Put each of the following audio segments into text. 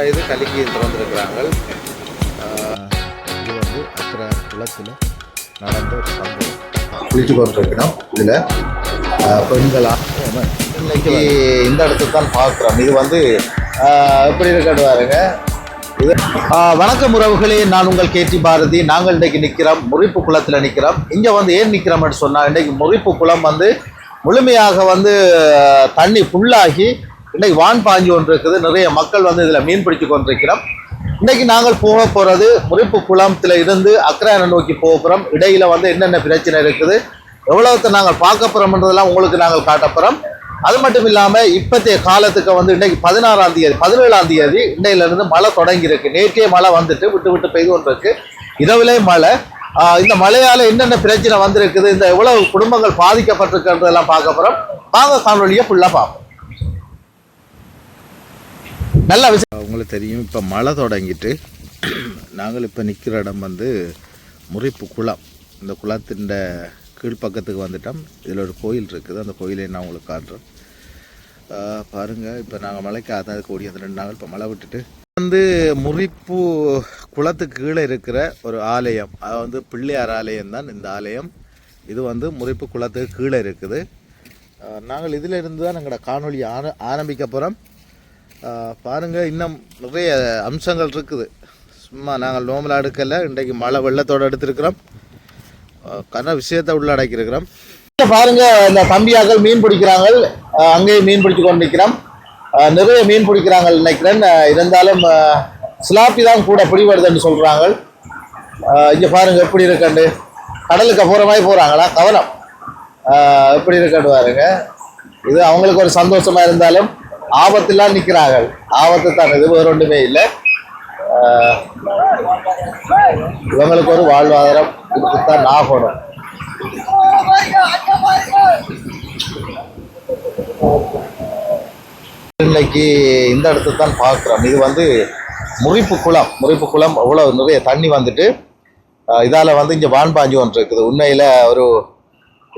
இது கலிங்கி திறந்திருக்கிறாங்க இது வந்து அக்கறை குளத்தில் நடந்த ஒரு சம்பவம். குளிச்சு கொண்டிருக்கிறோம் இதில். பெண்களா இன்னைக்கு இந்த இடத்துக்கு தான் பார்க்குறோம். இது வந்து எப்படி இருக்கட்டு பாருங்க. இது வணக்கம் உறவுகளே. நான் உங்கள் கேடி பாரதி. நாங்கள் இன்றைக்கு நிற்கிறோம் முறிப்பு குளத்தில் நிற்கிறோம். இங்கே வந்து ஏன் நிற்கிறோம்னு சொன்னால் இன்றைக்கு முறிப்பு குளம் வந்து முழுமையாக வந்து தண்ணி ஃபுல்லாகி இன்னைக்கு வான் பாஞ்சு ஒன்று இருக்குது நிறைய மக்கள் வந்து இதில் மீன் பிடிச்சு கொண்டிருக்கிறோம். இன்னைக்கு நாங்கள் போக போகிறது முறிப்பு குளத்தில் இருந்து அக்கராயனை நோக்கி போக போகிறோம் இடையில வந்து என்னென்ன பிரச்சனை இருக்குது எவ்வளவுத்தை நாங்கள் பார்க்க போகிறோம்ன்றதெல்லாம் உங்களுக்கு நாங்கள் காட்ட போகிறோம் அது மட்டும் இல்லாமல் இப்போத்தைய காலத்துக்கு வந்து இன்றைக்கி பதினாறாம் தேதி பதினேழாம் தேதி இன்னையிலிருந்து மழை தொடங்கியிருக்கு நேற்றே மழை வந்துட்டு விட்டு விட்டு பெய்து கொண்டிருக்கு. இரவிலே மழை. இந்த மழையால் என்னென்ன பிரச்சனை வந்திருக்குது இந்த எவ்வளவு குடும்பங்கள் பாதிக்கப்பட்டிருக்குன்றதெல்லாம் பார்க்க போகிறோம் வாங்க காணொலியை ஃபுல்லாக பார்ப்போம். நல்ல விஷயம். உங்களுக்கு தெரியும் இப்போ மழை தொடங்கிட்டு நாங்கள் இப்போ நிற்கிற இடம் வந்து முறைப்பு குளம். இந்த குளத்தின் கீழ்ப்பக்கத்துக்கு வந்துட்டோம். இதில் ஒரு கோயில் இருக்குது. அந்த கோயிலை நான் உங்களுக்கு காட்டுறேன். பாருங்கள் இப்போ நாங்கள் மலைக்கு அதான் கூடிய அந்த ரெண்டு நாள் இப்போ மழை விட்டுட்டு. வந்து முறிப்பு குளத்துக்கு கீழே இருக்கிற ஒரு ஆலயம். அது வந்து பிள்ளையார் ஆலயம் தான் இந்த ஆலயம். இது வந்து முறிப்பு குளத்துக்கு கீழே இருக்குது. நாங்கள் இதிலிருந்து தான் எங்களோட காணொலி ஆர ஆரம்பிக்க போகிறோம் பாருங்கள் இன்னும் நிறைய அம்சங்கள் இருக்குது. சும்மா நாங்கள் நோமலாக எடுக்கலை இன்றைக்கு மழை வெள்ளத்தோடு எடுத்திருக்கிறோம். கன விஷயத்தை உள்ளடக்கியிருக்கிறோம். பாருங்க இந்த தம்பியாக்கள் மீன் பிடிக்கிறாங்க அங்கேயும் மீன் பிடிச்சு கொண்டு நிற்கிறோம் நிறைய மீன் பிடிக்கிறாங்க நினைக்கிறேன். இருந்தாலும் சிலாப்பி தான் கூட பிடிபடுதுன்னு சொல்கிறாங்க இங்கே பாருங்க எப்படி இருக்கண்டு கடலுக்கு போகிற மாதிரி போகிறாங்களா கவனம். எப்படி இருக்கண்டு பாருங்க. இது அவங்களுக்கு ஒரு சந்தோஷமா இருந்தாலும் ஆபத்துலாம் நிற்கிறார்கள் ஆபத்து தான் இது வேற ஒன்றுமே இல்லை. இவங்களுக்கு ஒரு வாழ்வாதாரம் கொடுத்துத்தான் ஆகணும். இன்னைக்கு இந்த இடத்துல தான் பார்க்குறோம். இது வந்து முறிப்பு குளம். முறிப்பு குளம் அவ்வளோ நிறைய தண்ணி வந்துட்டு இதால் வந்து இங்கே வான்பாஞ்சி ஒன்று இருக்குது. உண்மையில் ஒரு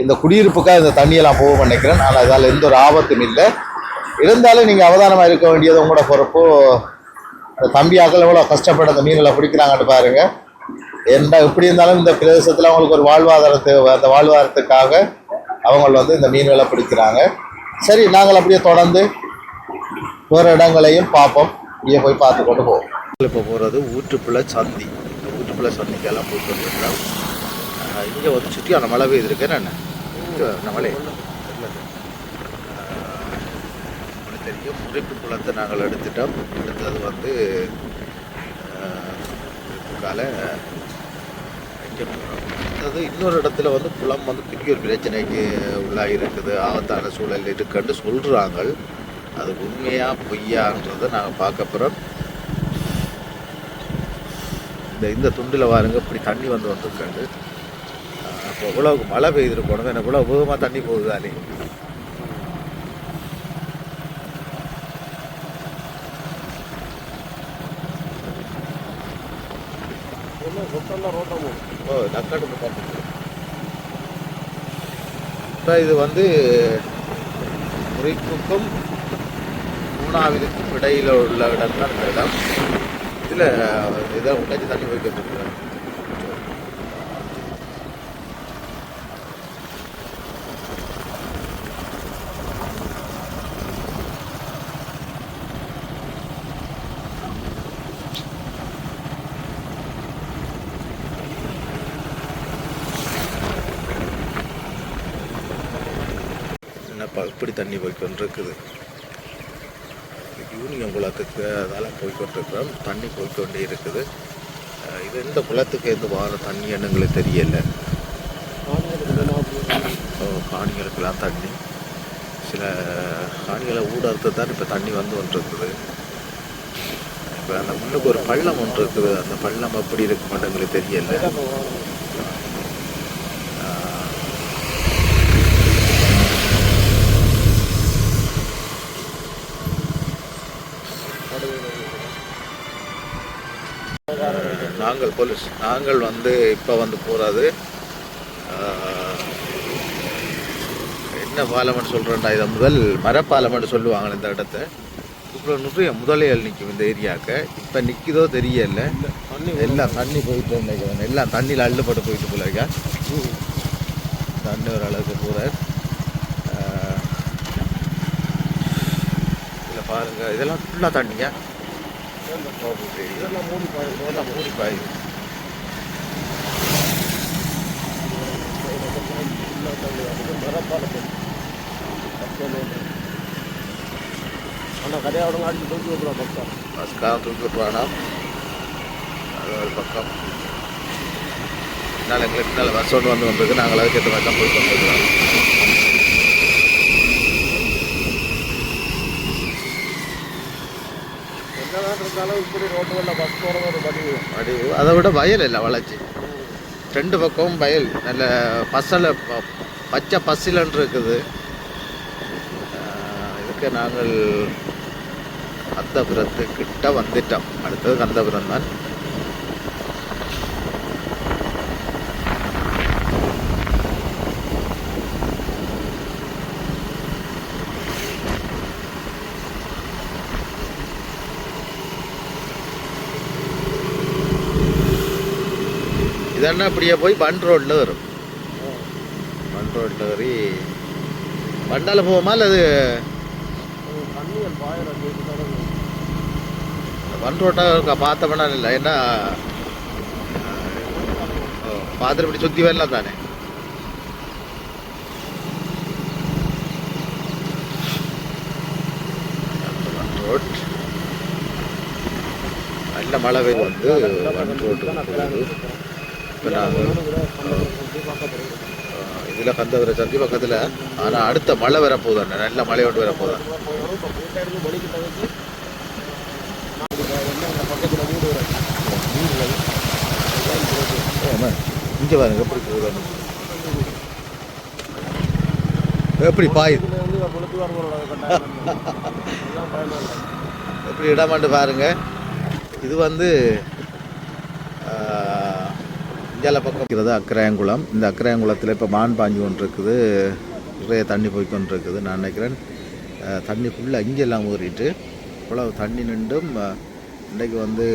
இந்த குடியிருப்புக்காக இந்த தண்ணியெல்லாம் போக நினைக்கிறேன். ஆனால் இதால் எந்த ஒரு ஆபத்தும் இல்லை. இருந்தாலும் நீங்கள் அவதானமாக இருக்க வேண்டியது உங்களோட பொறுப்பு. அந்த தம்பியாக்கள் எவ்வளோ கஷ்டப்பட்டு அந்த மீன்களை பிடிக்கிறாங்கன்னு பாருங்கள் என்ன எப்படி இருந்தாலும் இந்த பிரதேசத்தில் அவங்களுக்கு ஒரு வாழ்வாதாரத்தை அந்த வாழ்வாதாரத்துக்காக அவங்க வந்து இந்த மீன்களை பிடிக்கிறாங்க. சரி நாங்கள் அப்படியே தொடர்ந்து வேறு இடங்களையும் பார்ப்போம். இங்கே போய் பார்த்து கொண்டு போவோம். இப்போ போகிறது ஊற்றுப்புள்ள சந்தி. இந்த ஊற்றுப்புள்ள சந்திக்கெல்லாம் போயிட்டு வந்துருக்கிறோம் இங்கே வந்து சுற்றியான மழை பெய்திருக்கு நான் மழை உங்களுக்கு தெரியும். முறிப்பு குளத்தை நாங்கள் எடுத்துட்டோம். அடுத்தது வந்து கால இங்கே போகிறோம் அடுத்தது இன்னொரு இடத்துல வந்து குளம் வந்து பெரிய ஒரு பிரச்சனைக்கு உள்ளாகி இருக்குது. ஆபத்தான சூழல் இருக்குன்னு சொல்கிறாங்க அது உண்மையா பொய்யான்றதை நாங்கள் பார்க்க போகிறோம் இந்த இந்த துண்டில் வாருங்க இப்படி தண்ணி வந்து வந்துருக்காண்டு அப்போ இவ்வளோ மழை பெய்திருக்கணும் எனக்கு இவ்வளோ வேகமாக தண்ணி போகுது தானே ஓ நக்காட்டு இப்போ இது வந்து முறிப்புக்கும் மூணாவிற்கும் இடையில் உள்ள இடம் தான் இந்த இடம். இதில் இதை உடைச்சி தண்ணி வைக்கப்பட்டுருக்காங்க இப்படி தண்ணி போய்க்கொண்டிருக்குது யூனியன் குளத்துக்கு அதெல்லாம் போய்கொண்டிருக்கிறோம் தண்ணி போய்கொண்டே இருக்குது. இது எந்த குளத்துக்கு எந்த வார தண்ணி என்னங்களுக்கு தெரியல. காணிகளுக்கெல்லாம் தண்ணி. சில காணிகளை ஊடறுத்து தான் இப்போ தண்ணி வந்து கொண்டிருக்குது. இப்போ அந்த முன்னுக்கு ஒரு பள்ளம் ஒன்று இருக்குது. அந்த பள்ளம் எப்படி இருக்கு மாட்டேங்குது எங்களுக்கு தெரியல. நாங்கள் போலீஸ். நாங்கள் வந்து இப்போ வந்து போகிறது என்ன பாலம்னு சொல்கிறேன்டா இதை முதல் மரப்பாலம்னு சொல்லுவாங்க இந்த இடத்த. இவ்வளோ நிறைய முதலைகள் நிற்கும் இந்த ஏரியாவுக்கு. இப்போ நிற்குதோ தெரியல. எல்லாம் தண்ணி போயிட்டு நினைக்கிறேன் எல்லாம் தண்ணியில் அள்ளுப்பட்டு போயிட்டு போல இருக்கா? தண்ணி ஒரு அளவுக்கு போகிறார் பாருங்கள் இதெல்லாம் ஃபுல்லாக தண்ணிங்க இதெல்லாம் மூடி பாய் இதெல்லாம் மூடி பாய் ஆனால் கடையோட அடிச்சு தூக்கி விட்டுருவோம் பக்கம் பஸ்காக தூக்கி வேணாம் அது ஒரு பக்கம். பின்னால் எங்களுக்கு பின்னால் பஸ் ஒன்று வந்து வந்திருக்கு. நாங்கள் அதுக்கு ஏற்ற மாதிரி தான் போயிட்டு வந்துருக்கிறோம் இருந்தாலும் இப்படி ரோட்டுகளில் பஸ் போகிறது ஒரு அதை விட வயல் இல்லை வளர்ச்சி. ரெண்டு பக்கமும் வயல். நல்ல பசலை ப- பச்சை பசிலன்று இருக்குது. இதுக்கு நாங்கள் கந்தபுரத்துக்கிட்ட வந்துட்டோம். அடுத்தது கந்தபுரம் தான். இதெல்லாம் இப்படியே போய் பன் ரோட்டில் வரும். பன் ரோட்டில் வரி பண்டால போவோமா இல்லை அது தண்ணிகள் பாயிர பன் ரோட்டாக பார்த்தோம்னா இல்லை ஏன்னா பார்த்துட்டு இப்படி சுற்றி வரலாம் தானே? பன் ரோட். நல்ல மழை பெய்து வந்து இப்போ நாங்கள் இதில் கந்தவர சந்தி பக்கத்தில் ஆனால் அடுத்த மழை வர போதானே நல்ல மழை ஒன்று வர போதான் இங்கே பாருங்க எப்படி போகுதானு எப்படி பாயுது எப்படி இடமாண்டு பாருங்க. இது வந்து இந்தியால பக்கம் இருக்கிறது அக்கராயங்குளம். இந்த அக்கராயங்குளத்தில் இப்போ மான் பாஞ்சு கொண்டு இருக்குது நிறைய தண்ணி போய் இருக்குது நான் நினைக்கிறேன் தண்ணி ஃபுல்லாக இங்கெல்லாம் ஊறிட்டு இவ்வளோ தண்ணி நின்றும் இன்றைக்கு வந்து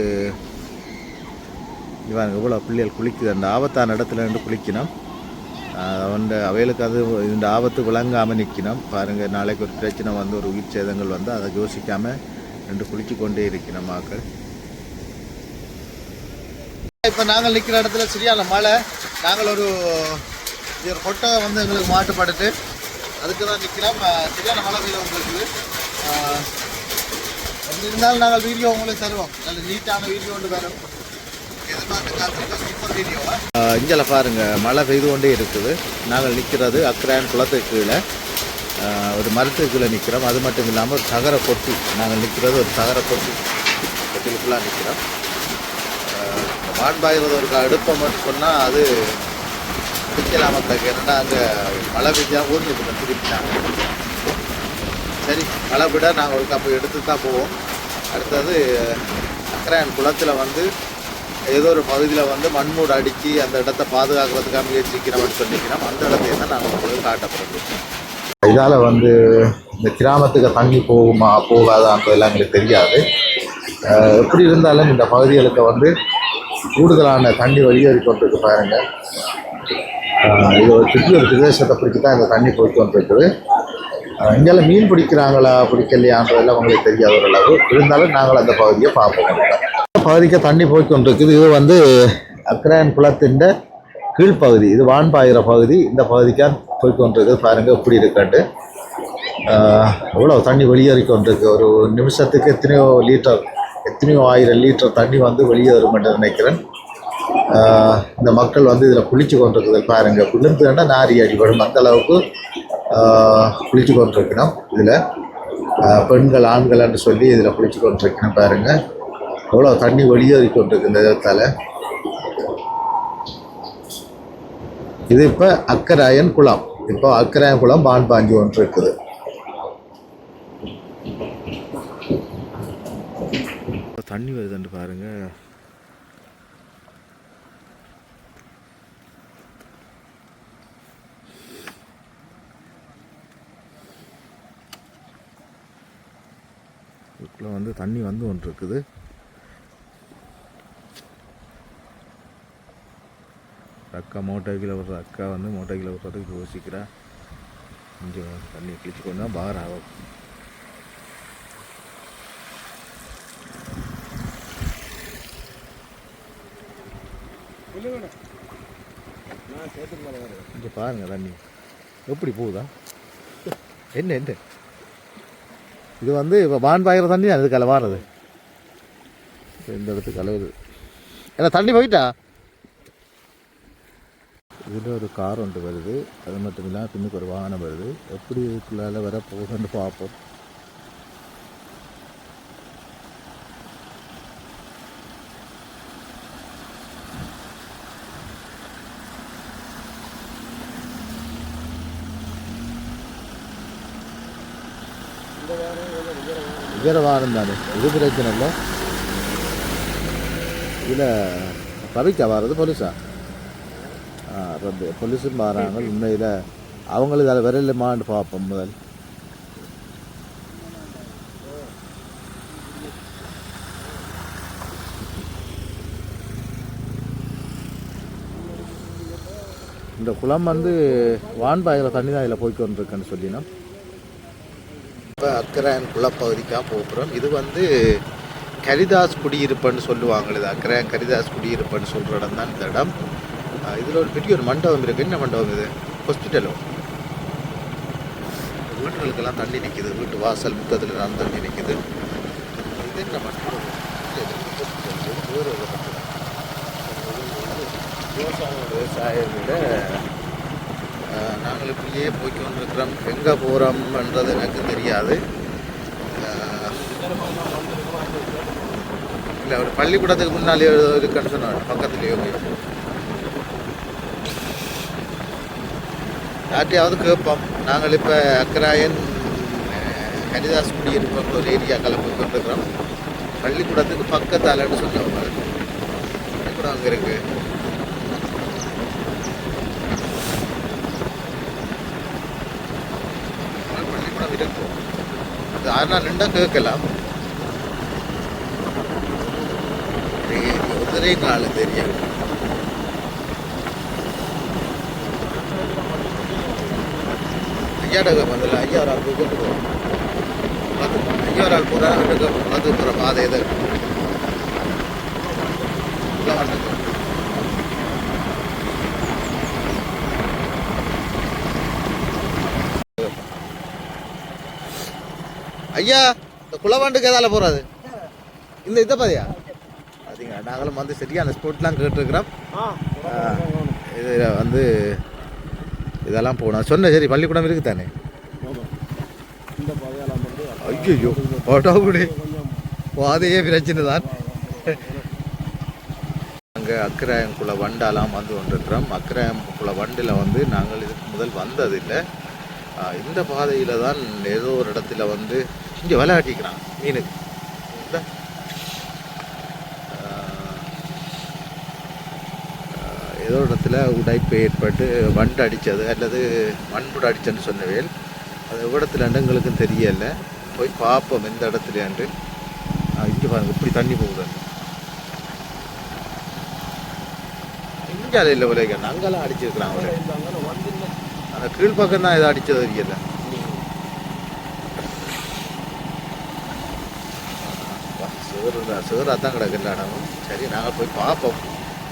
இவன் இவ்வளோ பிள்ளைகள் குளிக்குது. அந்த ஆபத்தான இடத்துல நின்று குளிக்கணும். அவன் அவைகளுக்கு அது இந்த ஆபத்து விளங்காமல் நிற்கணும் பாருங்கள் நாளைக்கு ஒரு பிரச்சனை வந்து ஒரு உயிர் சேதங்கள் வந்து அதை யோசிக்காமல் ரெண்டு குளிச்சு கொண்டே இருக்கணும் மக்கள். இப்போ நாங்கள் நிற்கிற இடத்துல சரியான மழை. நாங்கள் ஒரு இது ஒரு கொட்டை வந்து எங்களுக்கு மாட்டுப்பட்டுட்டு அதுக்கு தான் நிற்கிறோம் சரியான மழை பெய்ய உங்களுக்கு. எப்படி இருந்தாலும் நாங்கள் வீடியோ உங்களுக்கு தருவோம். நல்ல நீட்டான வீடியோ ஒன்று வரும் இங்கே பாருங்க மழை பெய்து கொண்டே இருக்குது. நாங்கள் நிற்கிறது அக்ரான் குளத்துக்கு கீழே. ஒரு மரத்துக்கு கீழே நிற்கிறோம் அது மட்டும் இல்லாமல் ஒரு தகர கொட்டி. நாங்கள் நிற்கிறது ஒரு தகர கொட்டி. கொட்டிலுக்குள்ளாக நிற்கிறோம் ஆஹ், இந்த மாண்பாயிரது அடுப்பம்னு சொன்னால் அது பிடிக்கலாம தக்க ஏன்னா அங்கே மழை பெஞ்சா ஊர்ந்து திருப்பிட்டாங்க. சரி மழை விட நாங்கள் ஒரு கப்பு எடுத்து தான் போவோம். அடுத்தது அக்கராயன் குளத்தில் வந்து ஏதோ ஒரு பகுதியில் வந்து மண்மூடு அடித்து அந்த இடத்த பாதுகாக்கிறதுக்காக முயற்சிக்கிறோம்னு சொல்லிக்கிறோம். அந்த இடத்தையும் தான் நாங்கள் உங்களுக்கு காட்டப்படுறோம். இதால் வந்து இந்த கிராமத்துக்கு தண்ணி போகுமா போகாதான்றதெல்லாம் எங்களுக்கு தெரியாது. எப்படி இருந்தாலும் இந்த பகுதிகளுக்கு வந்து கூடுதலான தண்ணி வெளியேறி கொண்டிருக்கு பாருங்கள் இது ஒரு சுற்றி ஒரு பிரதேசத்தை பிடிச்சி தான் இந்த தண்ணி போய் வந்துருக்குது இங்கெல்லாம் மீன் பிடிக்கிறாங்களா பிடிக்கலையான்றதெல்லாம் உங்களுக்கு தெரியாத ஓரளவு இருந்தாலும் நாங்கள் அந்த பகுதியை பார்ப்போம். பகுதிக்கு தண்ணி போய் கொண்டிருக்குது. இது வந்து அக்ரான் குளத்தின் கீழ்ப்பகுதி. இது வான்பாயிற பகுதி. இந்த பகுதிக்காக போய் கொண்டிருக்குது. பாருங்கள் எப்படி இருக்காண்டு எவ்வளோ தண்ணி வெளியேறி கொண்டிருக்கு. ஒரு நிமிஷத்துக்கு எத்தனையோ லிட்டர் எத்தனையோ ஆயிரம் லிட்டர் தண்ணி வந்து வெளியேறும் என்று நினைக்கிறேன். இந்த மக்கள் வந்து இதில் குளிச்சு கொண்டிருக்குது பாருங்கள் விழுந்துன்னா நாரி அடிபடும் அந்த அளவுக்கு குளிச்சு கொண்டிருக்கணும் இதில். பெண்கள் ஆண்கள் என்று சொல்லி இதில் குளிச்சு கொண்டிருக்கணும் பாருங்கள் எவ்வளோ தண்ணி வெளியேறி கொண்டிருக்கு இந்த இடத்தால். இது இப்போ அக்கராயன் குளம். இப்போ அக்கராயன் குளம் பான் பாஞ்சு ஒன்று இருக்குது. தண்ணி வருதுன்னு பாருங்கள் இதுக்குள்ளே வந்து தண்ணி வந்து ஒன்று இருக்குது. அக்கா மோட்டோக்கில் விடுற அக்கா வந்து மோட்டோக்கில் விடுறதுக்கு யோசிக்கிறா. கொஞ்சம் தண்ணி கிழிச்சு கொண்டு தான் பார் ஆகும். இங்கே கொஞ்சம் பாருங்க தண்ணி. எப்படி போகுதா? என்ன என்ன? இது வந்து இப்போ பான் பாய்கிற தண்ணி தான் கலை வாரது இந்த இடத்துக்கு கலவுது ஏன்னா தண்ணி போயிட்டா? இதில் ஒரு கார் ஒன்று வருது. அது மட்டும் இல்லாமல் பின்னுக்கு ஒரு வாகனம் வருது. எப்படி இதுக்குள்ளால வர போகுதுன்னு பார்ப்போம் வேறு வாரம் வாகனம் தானே? இது பிரச்சனை இல்லை. இதில் பவிக்கா வர்றது போலீஸா? ரொம்ப போலீஸும் வராங்க. உண்மையில் அவங்களுக்கு அதை விரலமான்னு பார்ப்போம் முதல். இந்த குளம் வந்து வான்பாயில் தண்ணி தான் இதில் போய்க்கொண்டிருக்குன்னு சொல்லினோம். இப்போ அக்கராயன் குளப்பகுதிக்காக போகிறோம் இது வந்து கரிதாஸ் குடியிருப்புன்னு சொல்லுவாங்க இது அக்கராயன் கரிதாஸ் குடியிருப்புன்னு சொல்கிற இடம் தான் இந்த இடம். இதில் ஒரு பெரிய ஒரு மண்டபம் இருக்குது என்ன மண்டபம் இது? ஹாஸ்பிட்டலோ? வீட்டுகளுக்கெல்லாம் தண்ணி நிற்கிது வீட்டு வாசல் முத்தத்தில் தான் தண்ணி நிற்கிது இது என்ன மண்டபம்? விவசாயம் விவசாயம் விட. நாங்கள் இப்படியே போய்க்கொண்டிருக்கிறோம் எங்கே போகிறோம்ன்றது எனக்கு தெரியாது. இல்லை ஒரு பள்ளிக்கூடத்துக்கு முன்னாலே இருக்குன்னு சொன்னாங்க. பக்கத்துலேயே யார்ட்டையாவது கேட்போம். நாங்கள் இப்போ அக்கராயன் அஹ், ஹரிதாஸ் குடியிருப்போம் ஒரு ஏரியா கிளம்பி கொண்டிருக்கிறோம். பள்ளிக்கூடத்துக்கு பக்கத்தாலன்னு சொன்னவங்க பள்ளிக்கூடம் அங்கே இருக்குது பள்ளிக்கூடம் இருக்கும் அது ஆனால் நின்றா கேட்கலாம். ஒன்றரை நாள் தெரியும். ஐயாட பதில் ஐயா ஒரு ஆள் போய் கொண்டு போவோம் ஐயா ஒரு ஆள் பார்த்து போகிற பாதை எது உள்ள வந்துட்டு. ஐயா இந்த குளவாண்டுக்கு எதால போகிறது இந்த இதை பாதியா அதுங்க நாங்களும் வந்து சரியான ஸ்போர்ட்லாம் கேட்டுருக்குறோம். இது வந்து இதெல்லாம் போகணும். சொன்ன சரி பள்ளிக்கூடம் இருக்குது தானே ஐயோ கொஞ்சம் பாதையே பிரச்சனை தான். அங்கே அக்கராயங்குள வண்டாலாம் வந்து கொண்டிருக்கிறோம். அக்கராயங்குள வண்டில் வந்து நாங்கள் இதுக்கு முதல் வந்ததில்லை. இந்த பாதையில் தான் ஏதோ ஒரு இடத்துல வந்து இங்கே ஆட்டிக்கிறான் மீனுக்கு. ஏதோ இடத்துல உடைப்பு ஏற்பட்டு வண்டு அடித்தது அல்லது மண்புடு அடிச்சேன்னு சொன்னவேல் அது எவ்விடத்துல எங்களுக்கும் தெரியல. போய் பார்ப்போம் எந்த இடத்துலயாண்டு இங்கே பாருங்க இப்படி தண்ணி போகுது. இங்கே இல்லை விளையாங்க அங்கெல்லாம் அடிச்சிருக்கிறாங்க அங்கே வந்து அந்த கீழ்ப்பக்கம் தான் இதை அடித்தது தெரியல சேரு தான் சேராக தான் கிடக்குல்ல இடமும் சரி நாங்கள் போய் பார்ப்போம்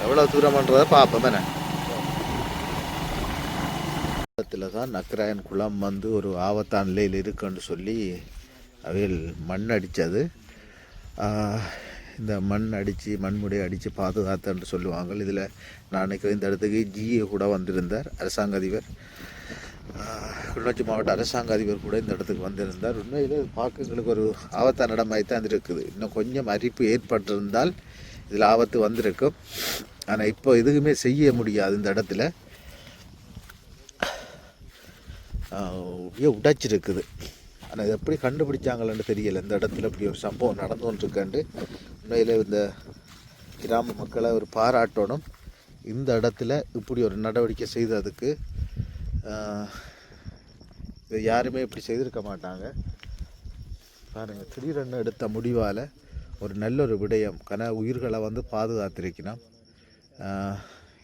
எவ்வளோ தூரம்ன்றதை பார்ப்போம் என்ன? இடத்துல தான் நக்கராயன் குளம் வந்து ஒரு ஆபத்தான நிலையில் இருக்குன்னு சொல்லி அவையில் மண் அடித்தது இந்த மண் அடித்து மண்முடி அடித்து பாதுகாத்தன்னு சொல்லுவாங்க. இதில் நான் நினைக்கிறேன் இந்த இடத்துக்கு ஜிஏ கூட வந்திருந்தார் அரசாங்க அதிபர். கிளிநொச்சி மாவட்ட அரசாங்க அதிபர் கூட இந்த இடத்துக்கு வந்திருந்தார். உண்மையில் பார்க்க எங்களுக்கு ஒரு ஆபத்தான இடமாய் தான் இருக்குது. இன்னும் கொஞ்சம் அரிப்பு ஏற்பட்டிருந்தால் இதில் ஆபத்து வந்திருக்கும். ஆனால் இப்போ எதுவுமே செய்ய முடியாது இந்த இடத்துல. உடைச்சிருக்குது ஆனால் இது எப்படி கண்டுபிடிச்சாங்களன்னு தெரியல. இந்த இடத்துல இப்படி ஒரு சம்பவம் நடந்துகிட்ருக்காண்டு உண்மையில் இந்த கிராம மக்களை ஒரு பாராட்டணும். இந்த இடத்துல இப்படி ஒரு நடவடிக்கை செய்ததுக்கு இது யாருமே இப்படி செய்திருக்க மாட்டாங்க. பாருங்கள் திடீரென்னு எடுத்த முடிவால் ஒரு நல்ல ஒரு விடயம் கன உயிர்களை வந்து பாதுகாத்திருக்கணும்.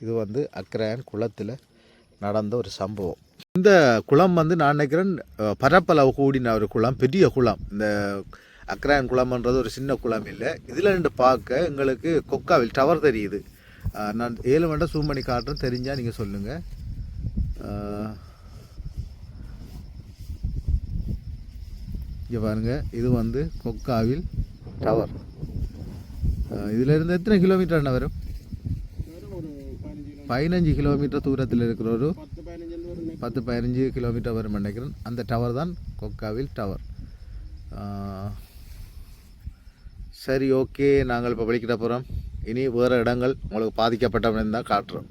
இது வந்து அக்ரையான் குளத்தில் நடந்த ஒரு சம்பவம். இந்த குளம் வந்து நான் நினைக்கிறேன் பரப்பளவு கூடின ஒரு குளம் பெரிய குளம். இந்த அக்ரான் குளம்ன்றது ஒரு சின்ன குளம் இல்லை. இதில் ரெண்டு பார்க்க எங்களுக்கு கொக்காவில் டவர் தெரியுது. நான் ஏழு மண்டை சூம் பண்ணி காட்டுறேன் தெரிஞ்சால் நீங்கள் சொல்லுங்கள் இங்கே பாருங்க இது வந்து கொக்காவில் டவர் இதிலிருந்து எத்தனை கிலோமீட்டர் என்ன வரும்? பதினஞ்சு கிலோமீட்டர் தூரத்தில் இருக்கிற ஒரு பத்து பதினஞ்சு பத்து பதினஞ்சு கிலோமீட்டர் வரும் நினைக்கிறேன். அந்த டவர் தான் கொக்காவில் டவர் சரி ஓகே நாங்கள் இப்போ படிக்கிட்ட போகிறோம் இனி வேறு இடங்கள் உங்களுக்கு பாதிக்கப்பட்டவன் தான் காட்டுறோம்.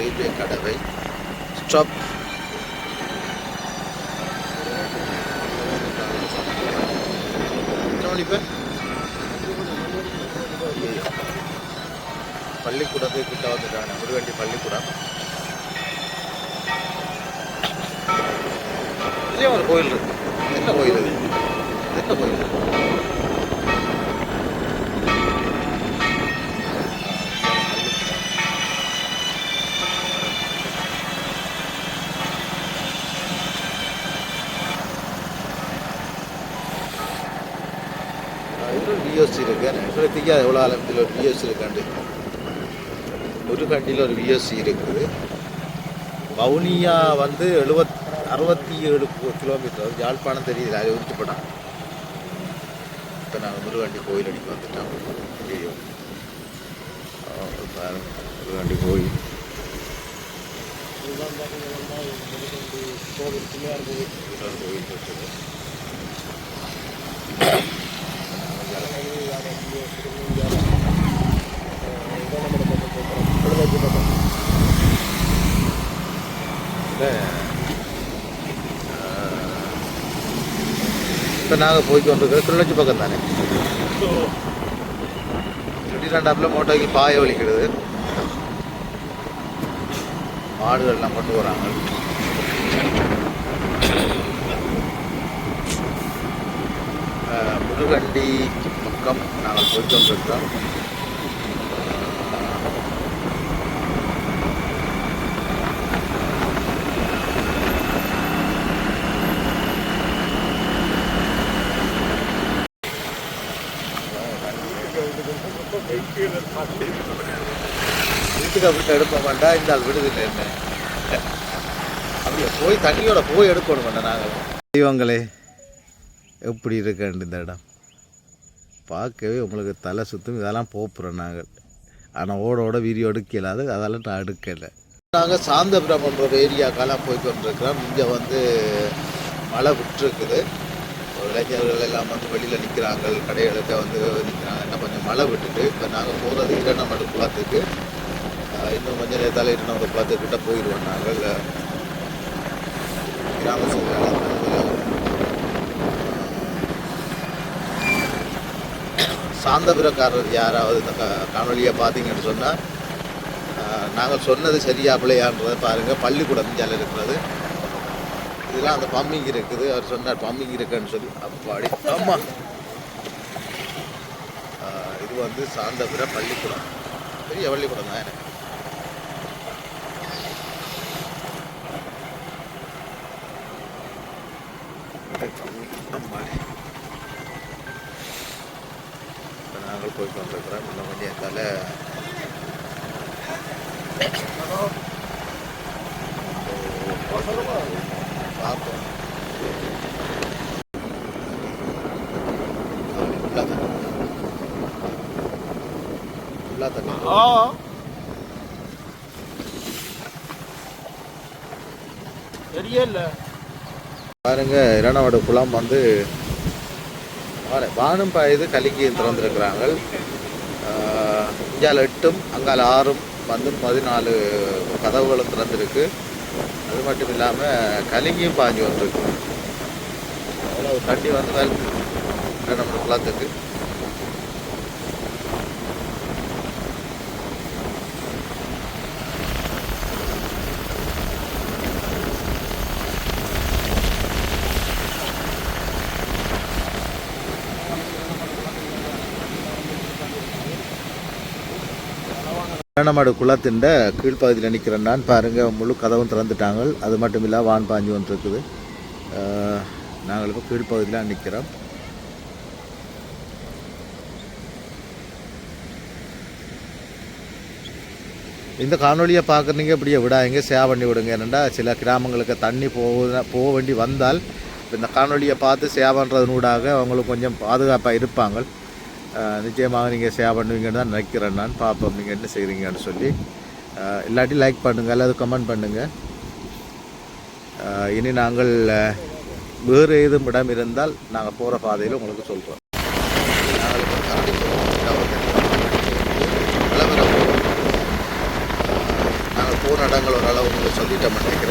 ரயில்வே கடவை. ஸ்டாப் பள்ளிக்கூடத்துக்கு கிட்ட வந்துட்டாங்க முருகண்டி பள்ளிக்கூடம். இதுலேயும் ஒரு கோயில் இருக்கு என்ன கோயில் இது என்ன கோயில் இதில் தெரியாது எவ்வளோ ஆழத்தில் ஒரு விஎஸ்சி இருக்காண்டு ஒரு கண்டியில் ஒரு விஎஸ்சி இருக்குது வவுனியா வந்து எழுபத் அறுபத்தி ஏழு கிலோமீட்டர். யாழ்ப்பாணம் தெரியுது அது உரிச்சுப்படான் இப்போ நாங்கள் முருகாண்டி கோயில் அடிக்க வந்துட்டோம். ஐயோ முருகாண்டி கோயில் கோவில் பிள்ளையார் கோவில் இன்னொரு கோயில் இருக்குது இப்போ நாங்கள் போய் கொண்டிருக்கிற கிளிநொச்சி பக்கம் தானே ரெண்டாப்பில் மோட்டோக்கு பாய வலிக்கிறது. மாடுகள்லாம் கொண்டு வராங்க முருகண்டி பக்கம் நாங்கள் போய் கொண்டிருக்கிறோம் வீட்டுக்கு அப்படி எடுக்க மாட்டா இந்த ஆள் விடுதில்லை என்ன? அப்படியே போய் தண்ணியோட போய் எடுக்கணும் வேண்டாம் நாங்கள் தெய்வங்களே எப்படி இருக்கேன் இந்த இடம்? பார்க்கவே உங்களுக்கு தலை சுற்றும் இதெல்லாம் போப்புறோம் நாங்கள். ஆனால் ஓட ஓட வீடியோ எடுக்கலாது அதெல்லாம் நான் எடுக்கலை நாங்கள் சாந்தபுரம்ன்ற ஏரியாக்கெல்லாம் போய் கொண்டிருக்கிறோம். இங்கே வந்து மழை விட்டுருக்குது. இளைஞர்கள் எல்லாம் வந்து வெளியில் நிற்கிறாங்க கடைகளுக்கு வந்து நிற்கிறாங்க இன்னும் கொஞ்சம் மழை விட்டுட்டு இப்போ நாங்கள் போகிறது இரநமடு குளத்துக்கு இன்னும் கொஞ்சம் நேரத்தால் இரநமடு குளத்துக்கிட்ட போயிடுவோம் நாங்கள். கிராம சூழ்நிலை சாந்தபுரக்காரர் யாராவது இந்த காணொலியை பார்த்தீங்கன்னு சொன்னால் நாங்கள் சொன்னது சரியா பிள்ளையான்றதை பாருங்கள் பள்ளிக்கூடம் ஜால இருக்கிறது. இதெல்லாம் அந்த பம்பிங் இருக்குது. அவர் சொன்னார் பம்பிங் இருக்குன்னு சொல்லி. அப்பாடி. ஆமாம் இது வந்து சாந்தபுர பள்ளிக்கூடம். பெரிய பள்ளிக்கூடம் தான் எனக்கு. அம்மாடி. இப்ப நாங்கள் போய் கொண்டிருக்கிறோம் இன்னும் கொஞ்சம் எத்தால பார்ப்போம். ஃபுல்லாக தண்ணி ஃபுல்லாக தண்ணி ஆ. தெரியல. பாருங்க இரணவடு குளம் வந்து வான- வானம் பாயுது கலிக்கு திறந்திருக்கிறாங்க இஞ்சால் எட்டும் அங்கால ஆறும் வந்து பதினாலு கதவுகளும் திறந்திருக்கு. அது மட்டும் இல்லாமல் கலிங்கியும் பாஞ்சு வந்திருக்கு. அவ்வளோ தண்ணி வந்து வருது குளத்துக்கு. கரணமாடு குளத்தின் கீழ்ப்பகுதியில் நிற்கிறேன் நான் பாருங்கள் முழு கதவும் திறந்துட்டாங்க அது மட்டும் இல்லை வான் பாஞ்சு ஒன்று இருக்குது நாங்கள் இப்போ கீழ்ப்பகுதியில் நிற்கிறோம் இந்த காணொலியை பார்க்குறீங்க இப்படியே விடாதீங்க சேவ் பண்ணி விடுங்க. என்னென்னா சில கிராமங்களுக்கு தண்ணி போக போக வேண்டி வந்தால் இந்த காணொலியை பார்த்து சேவ் பண்ணுறதுனூடாக அவங்களுக்கு கொஞ்சம் பாதுகாப்பாக இருப்பாங்க நிச்சயமாக நீங்கள் ஷேர் பண்ணுவீங்கன்னு தான் நினைக்கிறேன் நான். பார்ப்போம் நீங்கள் என்ன செய்கிறீங்கன்னு சொல்லி. இல்லாட்டி லைக் பண்ணுங்கள் அல்லது கமெண்ட் பண்ணுங்கள் இனி நாங்கள் வேறு ஏதும் இடம் இருந்தால் நாங்கள் போகிற பாதையில் உங்களுக்கு சொல்கிறோம் நாங்கள் போன இடங்கள் ஓரளவு உங்களுக்கு சொல்லிட்டோம்னு நினைக்கிறேன்